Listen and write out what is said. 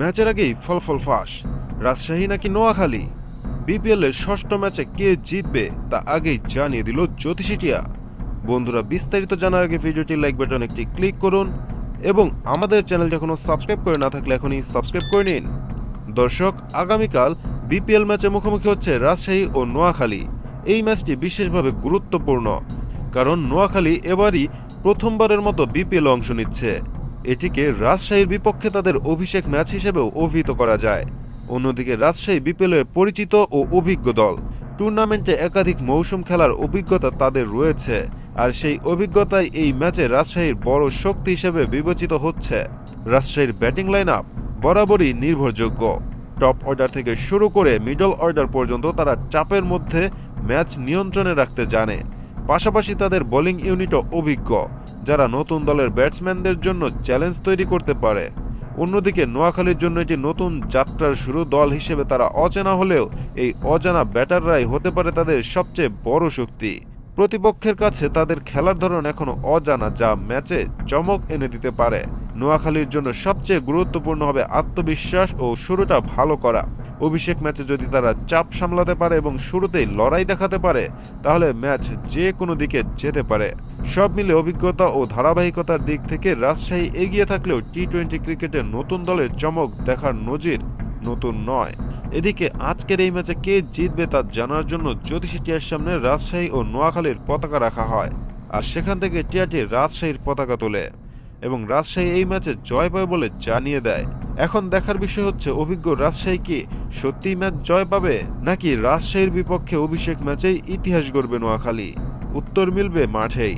ম্যাচের আগেই ফলফল ফাঁস। রাজশাহী নাকি নোয়াখালী? বিপিএল এর ষষ্ঠ ম্যাচে কে জিতবে তা আগেই জানিয়ে দিল জ্যোতিষিটিয়া বন্ধুরা, বিস্তারিত জানার আগে ভিডিওটি লাইক বাটন একটি ক্লিক করুন এবং আমাদের চ্যানেলটি এখনও সাবস্ক্রাইব করে না থাকলে এখনই সাবস্ক্রাইব করে নিন। দর্শক, আগামীকাল বিপিএল ম্যাচে মুখোমুখি হচ্ছে রাজশাহী ও নোয়াখালী। এই ম্যাচটি বিশেষভাবে গুরুত্বপূর্ণ, কারণ নোয়াখালী এবারই প্রথমবারের মতো বিপিএল অংশ নিচ্ছে। এটিকে রাজশাহীর বিপক্ষে তাদের অভিষেক ম্যাচ হিসেবেও অভিহিত করা যায়। অন্যদিকে রাজশাহী বিপিএলের পরিচিত ও অভিজ্ঞ দল। টুর্নামেন্টে একাধিক মৌসুম খেলার অভিজ্ঞতা তাদের রয়েছে, আর সেই অভিজ্ঞতাই এই ম্যাচে রাজশাহীর বড় শক্তি হিসেবে বিবেচিত হচ্ছে। রাজশাহীর ব্যাটিং লাইন আপ বরাবরই নির্ভরযোগ্য। টপ অর্ডার থেকে শুরু করে মিডল অর্ডার পর্যন্ত তারা চাপের মধ্যে ম্যাচ নিয়ন্ত্রণে রাখতে জানে। পাশাপাশি তাদের বোলিং ইউনিটও অভিজ্ঞ। যারা নতুন দলের ব্যাটসম্যানদের জন্য চ্যালেঞ্জ তৈরি করতে পারে। অন্যদিকে নোয়াখালীর জন্য এটি নতুন যাত্রার শুরু দল হিসেবে তারা অচেনা হলেও এই অজানা ব্যাটাররাই হতে পারে তাদের সবচেয়ে বড় শক্তি। প্রতিপক্ষের কাছে তাদের খেলার ধরন এখনও অজানা যা ম্যাচে চমক এনে দিতে পারে। নোয়াখালীর জন্য সবচেয়ে গুরুত্বপূর্ণ হবে আত্মবিশ্বাস ও শুরুটা ভালো করা। অভিষেক ম্যাচে যদি তারা চাপ সামলাতে পারে এবং শুরুতেই লড়াই দেখাতে পারে, তাহলে ম্যাচ যে কোনো দিকে যেতে পারে। সব মিলে অভিজ্ঞতা ও ধারাবাহিকতার দিক থেকে রাজশাহী এগিয়ে থাকলেও টি টোয়েন্টি ক্রিকেটে নতুন দলের চমক দেখার নজির নতুন নয়। এদিকে আজকের এই ম্যাচে কে জিতবে তা জানার জন্য জ্যোতিষী টিয়ার সামনে রাজশাহী ও নোয়াখালীর পতাকা রাখা হয়। আর সেখান থেকে টিয়াটি রাজশাহীর পতাকা তোলে। এবং রাজশাহী এই ম্যাচে জয় পায় বলে জানিয়ে দেয়। এখন দেখার বিষয় হচ্ছে, অভিজ্ঞ রাজশাহী কি সত্যিই ম্যাচ জয় পাবে, নাকি রাজশাহীর বিপক্ষে অভিষেক ম্যাচেই ইতিহাস গড়বে নোয়াখালী? উত্তর মিলবে মাঠেই।